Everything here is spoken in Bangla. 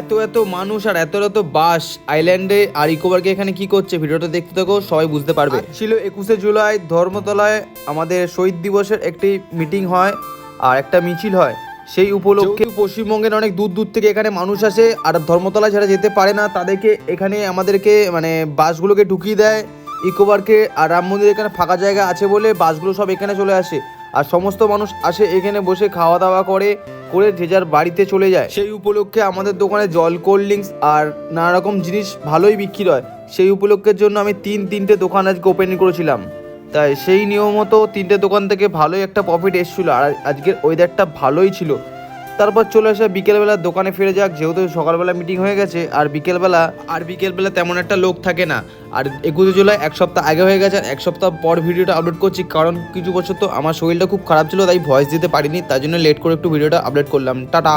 এত এত মানুষ আর এত এত বাস আইল্যান্ডে আর ইকোবারকে এখানে কি করছে? ভিডিওটা দেখতে থাকো সবাই বুঝতে পারবে। ছিল একুশে জুলাই ধর্মতলায় আমাদের শহীদ দিবসের একটি মিটিং হয় আর একটা মিছিল হয়। সেই উপলক্ষে পশ্চিমবঙ্গের অনেক দূর দূর থেকে এখানে মানুষ আসে আর ধর্মতলায় যারা যেতে পারে না তাদেরকে এখানে আমাদেরকে মানে বাসগুলোকে ঢুকিয়ে দেয়। ইকোবারকে আর রাম মন্দির এখানে ফাঁকা জায়গা আছে বলে বাসগুলো সব এখানে চলে আসে। আর সমস্ত মানুষ আসে এখানে বসে খাওয়া দাওয়া করে করে যে যার বাড়িতে চলে যায়। সেই উপলক্ষে আমাদের দোকানে জল কোল্ড ড্রিঙ্কস আর নানা রকম জিনিস ভালোই বিক্রি হয়। সেই উপলক্ষের জন্য আমি তিন, তিনটে দোকান আজকে ওপেন করেছিলাম। তাই সেই নিয়ম মতো তিনটে দোকান থেকে ভালোই একটা প্রফিট এসেছিল। আর আজকের ওয়েদারটা ভালোই ছিল। তারপর চলে আসে বিকেলবেলা দোকানে ফিরে যাক, যেহেতু সকালবেলা মিটিং হয়ে গেছে, আর বিকেলবেলা আর বিকেলবেলা তেমন একটা লোক থাকে না। আর একুশে জুলাই এক সপ্তাহ আগে হয়ে গেছে, আর এক সপ্তাহ পর ভিডিওটা আপলোড করছি, কারণ কিছু বছর তো আমার শরীরটা খুব খারাপ ছিল, তাই ভয়েস দিতে পারিনি তার জন্য লেট করে একটু ভিডিওটা আপলোড করলাম। টাটা!